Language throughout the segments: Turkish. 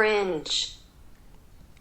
cringe,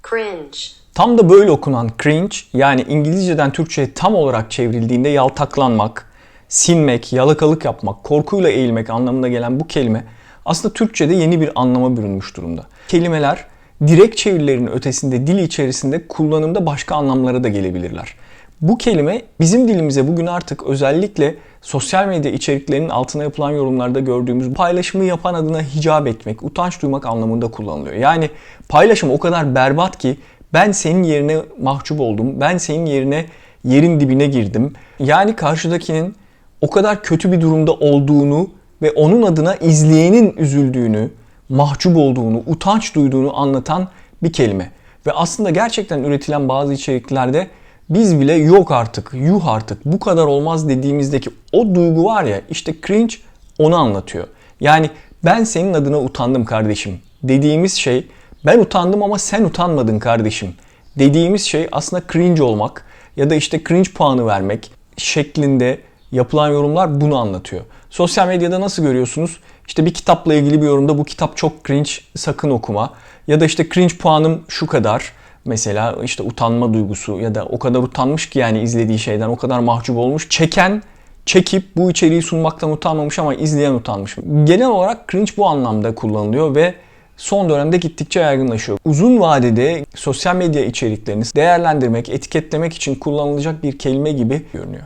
cringe, Tam da böyle okunan cringe yani İngilizceden Türkçe'ye tam olarak çevrildiğinde yaltaklanmak, sinmek, yalakalık yapmak, korkuyla eğilmek anlamına gelen bu kelime aslında Türkçe'de yeni bir anlama bürünmüş durumda. Kelimeler direkt çevirilerin ötesinde dil içerisinde kullanımda başka anlamlara da gelebilirler. Bu kelime bizim dilimize bugün artık özellikle sosyal medya içeriklerinin altına yapılan yorumlarda gördüğümüz paylaşımı yapan adına hicap etmek, utanç duymak anlamında kullanılıyor. Yani paylaşım o kadar berbat ki ben senin yerine mahcup oldum, ben senin yerine yerin dibine girdim. Yani karşıdakinin o kadar kötü bir durumda olduğunu ve onun adına izleyenin üzüldüğünü, mahcup olduğunu, utanç duyduğunu anlatan bir kelime. Ve aslında gerçekten üretilen bazı içeriklerde biz bile yok artık, yuh artık, bu kadar olmaz dediğimizdeki o duygu var ya işte cringe onu anlatıyor. Yani ben senin adına utandım kardeşim dediğimiz şey ben utandım ama sen utanmadın kardeşim dediğimiz şey aslında cringe olmak ya da işte cringe puanı vermek şeklinde yapılan yorumlar bunu anlatıyor. Sosyal medyada nasıl görüyorsunuz? İşte bir kitapla ilgili bir yorumda bu kitap çok cringe sakın okuma. Ya da işte cringe puanım şu kadar. Mesela işte utanma duygusu ya da o kadar utanmış ki yani izlediği şeyden o kadar mahcup olmuş. Çeken çekip bu içeriği sunmaktan utanmamış ama izleyen utanmış. Genel olarak cringe bu anlamda kullanılıyor ve son dönemde gittikçe yaygınlaşıyor. Uzun vadede sosyal medya içeriklerini değerlendirmek, etiketlemek için kullanılacak bir kelime gibi görünüyor.